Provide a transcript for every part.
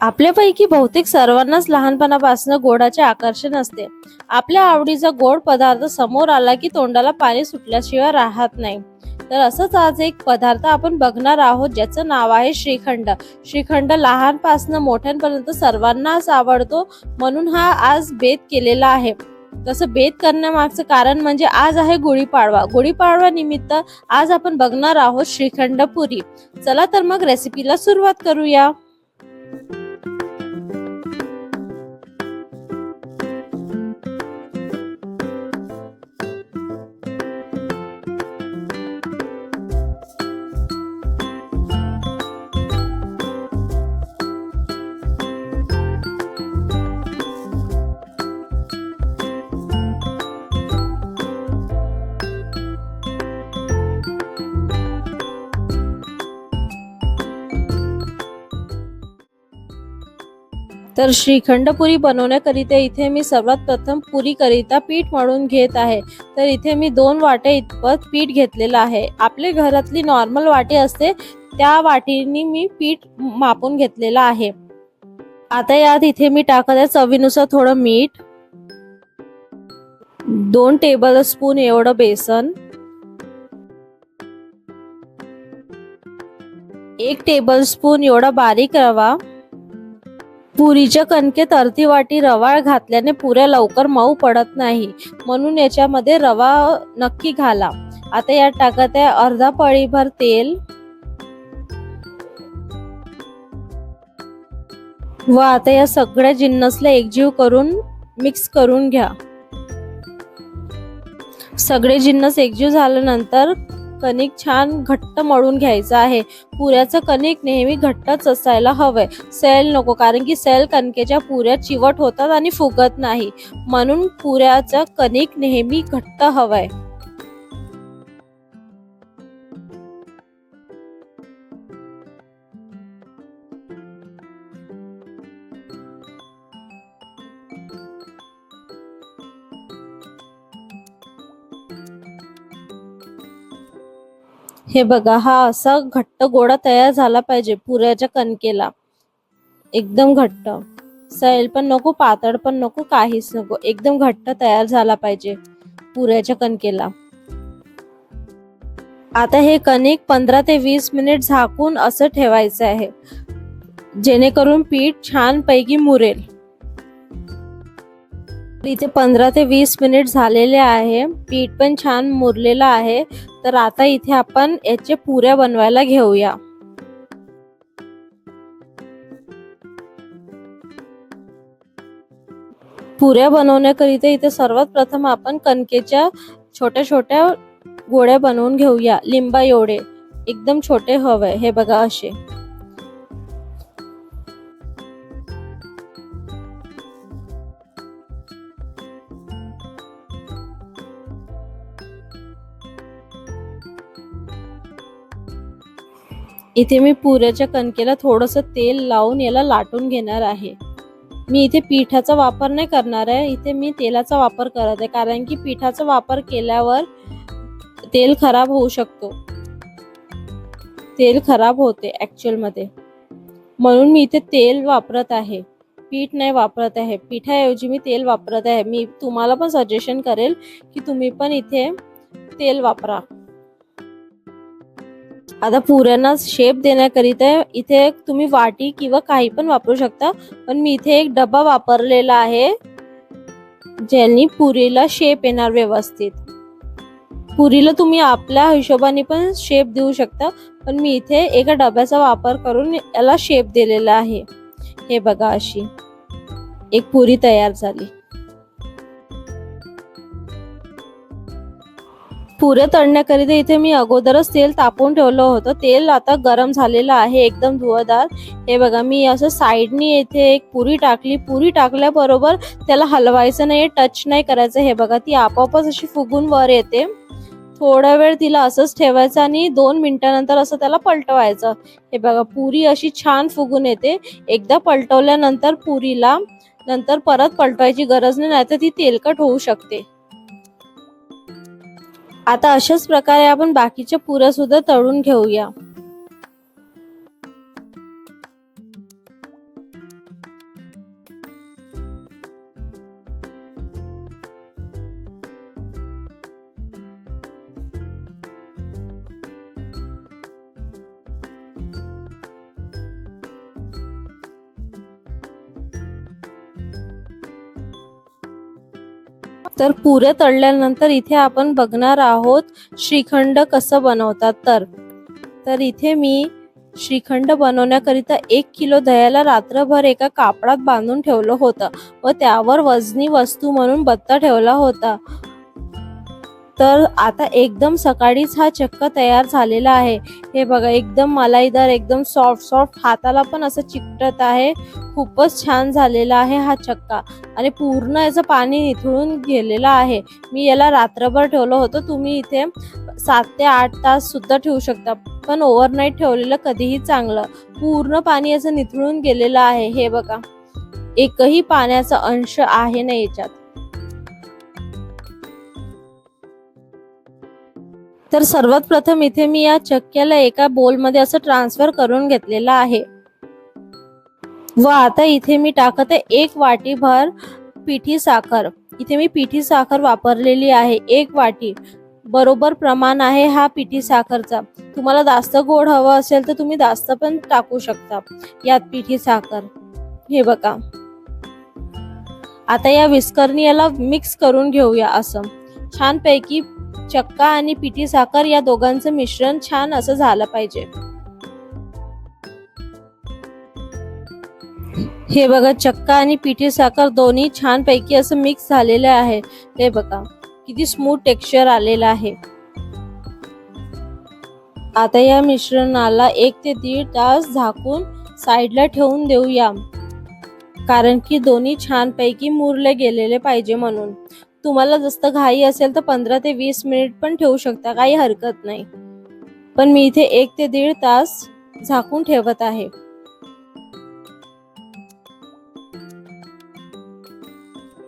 आपल्यापैकी बहुतेक सर्वांनाच लहानपणापासून गोडाचे आकर्षण असते. आपल्या आवडीचा गोड पदार्थ समोर आला की तोंडाला पाणी सुटल्याशिवाय राहत नाही. तर असंच आज एक पदार्थ आपण बघणार आहोत ज्याचं नाव आहे श्रीखंड. श्रीखंड लहानपासून मोठ्यांपर्यंत सर्वांनाच आवडतो म्हणून हा आज बेत केलेला आहे. तसं बेत करण्यामागचं कारण म्हणजे आज आहे गुढीपाडवा. गुढीपाडवा निमित्त आज आपण बघणार आहोत श्रीखंड पुरी. चला तर मग रेसिपीला सुरुवात करूया. तर श्रीखंड पुरी बनवण्याकरिता इथे मी सर्वात प्रथम पुरीकरिता पीठ मळून घेत आहे. तर इथे मी दोन वाटे इतपत पीठ घेतलेलं आहे. आपले घरातली नॉर्मल वाटी असते त्या वाटीनी मी पीठ मापून घेतलेलं आहे. आता यात इथे मी टाकत आहे चवीनुसार थोडं मीठ दोन टेबल स्पून एवढं बेसन एक टेबल स्पून एवढा बारीक रवा पुरीच्या कणकेत अर्धी वाटी रवा घातल्याने पुऱ्या लवकर मऊ पडत नाही. म्हणून याच्यामध्ये रवा नक्की घाला. आता यात टाकत आहे अर्धा पळीभर तेल. व आता या सगळ्या जिन्नसला एकजीव करून मिक्स करून घ्या. सगळे जिन्नस एकजीव झाल्यानंतर कणिक छान घट्ट मळून घ्यायचं आहे. पुऱ्याचं कणिक नेहमी घट्टच असायला हवंय. सेल नको कारण की सेल कणकेच्या पुऱ्या चिवट होतात आणि फुगत नाही. म्हणून पुऱ्याचं कणिक नेहमी घट्ट हवंय. हे बघा हा असा घट्ट गोळा तयार झाला पाहिजे पुऱ्याच्या कणकेला. एकदम घट्ट. सैल पण नको पातळ पण नको काहीच नको. एकदम घट्ट तयार झाला पाहिजे पुऱ्याच्या कणकेला. आता हे कणिक पंधरा ते वीस मिनिट झाकून असं ठेवायचं आहे. जेणेकरून पीठ छान पैकी मुरेल. इथे पंधरा ते वीस मिनिट झालेले आहे. पीठ पण छान मुरलेलं आहे. तर आता इथे आपण याचे पुऱ्या बनवायला घेऊया. पुऱ्या बनवण्याकरिता इथे सर्वात प्रथम आपण कणकेच्या छोट्या छोट्या गोळ्या बनवून घेऊया. लिंबा एवढे एकदम छोटे हवे. हे बघा असे. इथे मी पुऱ्याच्या कणकेला थोडस तेल लावून याला लाटून घेणार आहे. मी इथे पिठाचा वापर नाही करणार आहे इथे मी तेलाचा वापर करत आहे कारण की पिठाचा वापर केल्यावर तेल खराब होऊ शकतो. तेल खराब होते ऍक्च्युअलमध्ये. म्हणून मी इथे तेल वापरत आहे. पीठ नाही वापरत आहे. पिठाऐवजी मी तेल वापरत आहे. मी तुम्हाला पण सजेशन करेल की तुम्ही पण इथे तेल वापरा. आता पुऱ्यांना शेप देण्याकरिता इथे तुम्ही वाटी किंवा काही पण वापरू शकता. पण मी इथे एक डबा वापरलेला आहे ज्यांनी पुरीला शेप येणार व्यवस्थित. पुरीला तुम्ही आपल्या हिशोबाने पण शेप देऊ शकता पण मी इथे एका डब्याचा वापर करून याला शेप दिलेला आहे. हे बघा अशी. एक पुरी तयार झाली. पुरे तळण्याकरिता इथे मी अगोदरच तेल तापवून ठेवलं होतं. तेल आता गरम झालेलं आहे एकदम धुवदार. हे बघा मी असं साईडनी येथे एक पुरी टाकली. पुरी टाकल्याबरोबर त्याला हलवायचं नाही टच नाही करायचं. हे बघा ती आपोआपच अशी फुगून वर येते. थोडा वेळ तिला असंच ठेवायचं आणि दोन मिनिटानंतर असं त्याला पलटवायचं. हे बघा पुरी अशी छान फुगून येते. एकदा पलटवल्यानंतर पुरीला नंतर परत पलटवायची गरज नाही तर ती तेलकट होऊ शकते. आता अशाच प्रकारे आपण बाकीचे पुऱ्या सुद्धा तळून घेऊया. तर पुऱ्या तळल्यानंतर इथे आपण बघणार आहोत श्रीखंड कसं बनवतात. तर तर इथे मी श्रीखंड बनवण्याकरिता एक किलो दह्याला रात्रभर एका कापडात बांधून ठेवलं होतं व त्यावर वजनी वस्तू म्हणून बत्ता ठेवला होता. तर आता एकदम सकाळीच हा चक्क तयार झालेला आहे. हे बघा एकदम मलाईदार एकदम सॉफ्ट सॉफ्ट हाताला पण असं चिकटत आहे. खूपच छान झालेला आहे हा चक्का. आणि पूर्ण याचं पाणी निथळून गेलेलं आहे. मी याला रात्रभर ठेवलं होतं. तुम्ही इथे सात ते आठ तास सुद्धा ठेवू शकता. पण ओव्हरनाईट ठेवलेलं कधीही चांगलं. पूर्ण पाणी असं निथळून गेलेलं आहे. हे बघा एकही पाण्याचा अंश आहे ना याच्यात. तर सर्वात प्रथम इथे मी या चक्क्याला एका बोलमध्ये असं ट्रान्सफर करून घेतलेलं आहे. व आता इथे मी टाकत आहे एक वाटीभर पिठी साखर. इथे मी पिठी साखर वापरलेली आहे. एक वाटी बरोबर प्रमाण आहे हा पिठी साखरचा. तुम्हाला जास्त गोड हवं असेल तर तुम्ही जास्त पण टाकू शकता यात पिठी साखर. हे बघा. आता या विस्करणी याला मिक्स करून घेऊया असं. छानपैकी चक्का आणि पिठी साखर या दोघांचं मिश्रण छान असं झालं पाहिजे. हे बघा चक्का आणि पिठी साखर दोन्ही छान पैकी असं मिक्स झालेलं आहे. हे बघा किती स्मूथ टेक्स्चर आलेलं आहे. आता या मिश्रणाला एक ते दीड तास झाकून साईडला ठेवून देऊया. कारण की दोन्ही छान पैकी मुरले गेलेले पाहिजे म्हणून. तुम्हाला जास्त घाई असेल तर पंधरा ते वीस मिनिट पण ठेवू शकता काही हरकत नाही. पण मी इथे एक ते दीड तास झाकून ठेवत आहे.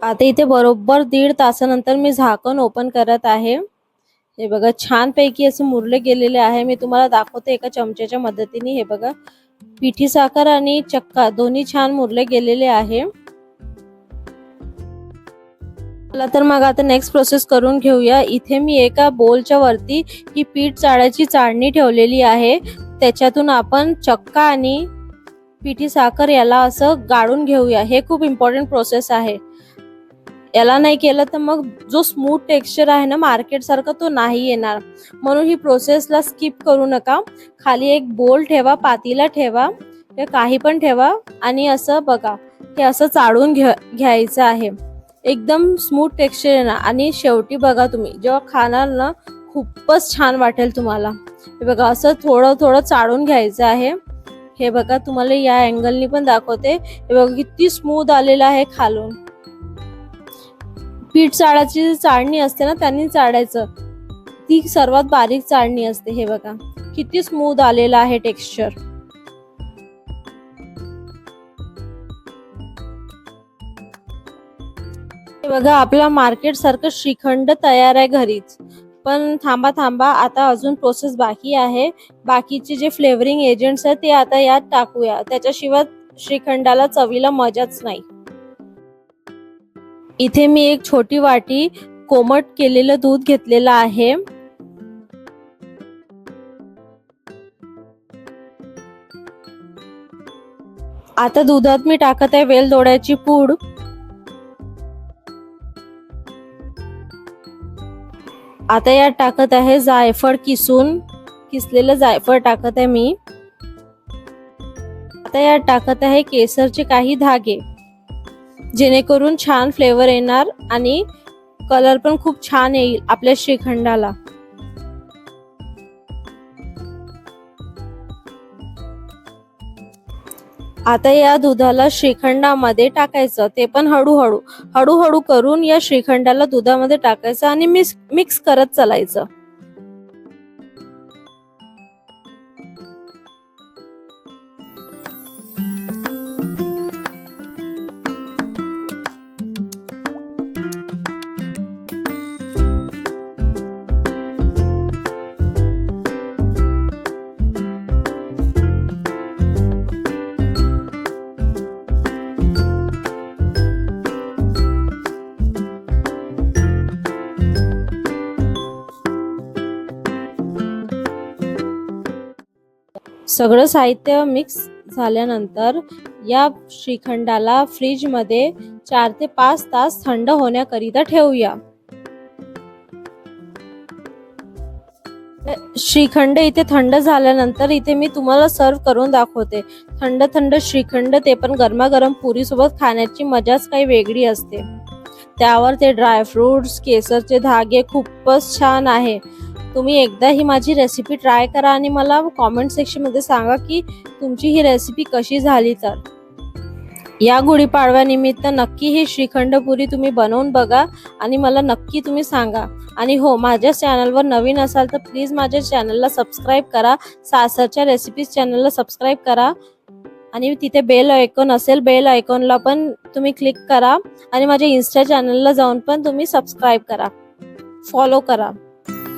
आता इथे बरोबर दीड तासानंतर मी झाकण ओपन करत आहे. हे बघा छान पैकी असं मुरले गेलेले आहे. मी तुम्हाला दाखवते एका चमच्याच्या मदतीने. हे बघा पिठी साखर आणि चक्का दोन्ही छान मुरले गेलेले आहे. चला तर मग आता नेक्स्ट प्रोसेस करून घेऊया. इथे मी एका बोलच्या वरती ही पीठ चाळ्याची चाळणी ठेवलेली आहे. त्याच्यातून आपण चक्का आणि पिठी साखर याला असं गाळून घेऊया. हे खूप इम्पॉर्टंट प्रोसेस आहे. याला नाही केलं तर मग जो स्मूथ टेक्स्चर आहे ना मार्केट सारखा तो नाही येणार. म्हणून ही प्रोसेसला स्किप करू नका. खाली एक बोल ठेवा पातीला ठेवा काही पण ठेवा आणि असं बघा. हे असं चाळून घ्या घ्यायचं आहे. एकदम स्मूथ टेक्स्चर येणार आणि शेवटी बघा तुम्ही जेव्हा खाणार ना खूपच छान वाटेल तुम्हाला. हे बघा असं थोडं थोडं चाळून घ्यायचं आहे. हे बघा तुम्हाला या अँगलनी पण दाखवते. हे बघा किती स्मूथ आलेलं आहे खालून. पीठ चाळाची चाळणी असते ना त्यांनी चाळायचं. ती सर्वात बारीक चाळणी असते हे बघा. किती स्मूथ आलेलं आहे टेक्स्चर बघा आपला मार्केट सारखं श्रीखंड तयार आहे घरीच. पण थांबा थांबा आता अजून प्रोसेस बाकी आहे. बाकीचे जे फ्लेवरिंग एजंट्स आहेत ते आता यात टाकूया. त्याच्याशिवाय श्रीखंडाला चवीला मजाच नाही. इथे मी एक छोटी वाटी कोमट केलेलं दूध घेतलेलं आहे. आता दुधात मी टाकत आहे वेलदोड्याची पूड. आता यात टाकत आहे जायफळ किसून. किसलेलं जायफळ टाकत आहे मी. आता यात टाकत आहे केसरचे काही धागे. जेणेकरून छान फ्लेवर येणार आणि कलर पण खूप छान येईल आपल्या श्रीखंडाला. आता या दुधाला श्रीखंडामध्ये टाकायचं ते पण हळूहळू हळूहळू करून या श्रीखंडाला दुधामध्ये टाकायचं आणि मिक्स मिक्स करत चालायचं. सगळं साहित्य मिक्स झाल्यानंतर या श्रीखंडाला फ्रीजमध्ये चार ते पाच तास थंड होण्याकरिता ठेवूया. श्रीखंड इथे थंड झाल्यानंतर इथे मी तुम्हाला सर्व करून दाखवते. थंड थंड श्रीखंड ते पण गरमागरम पुरी सोबत खाण्याची मजाच काही वेगळी असते. त्यावर ते ड्रायफ्रुट्स केसरचे धागे खूपच छान आहे. तुम्ही एकदा ही माझी रेसिपी ट्राय करा आणि मला कॉमेंट सेक्शनमध्ये सांगा की तुमची ही रेसिपी कशी झाली तर. या गुढीपाडव्यानिमित्त नक्की ही श्रीखंडपुरी तुम्ही बनवून बघा आणि मला नक्की तुम्ही सांगा. आणि हो माझ्या चॅनलवर नवीन असाल तर प्लीज माझ्या चॅनलला सबस्क्राईब करा. सासरच्या रेसिपीज चॅनलला सबस्क्राईब करा. आणि तिथे बेल आयकॉन असेल बेल आयकॉनला पण तुम्ही क्लिक करा. आणि माझ्या इन्स्टा चॅनलला जाऊन पण तुम्ही सबस्क्राईब करा. फॉलो करा.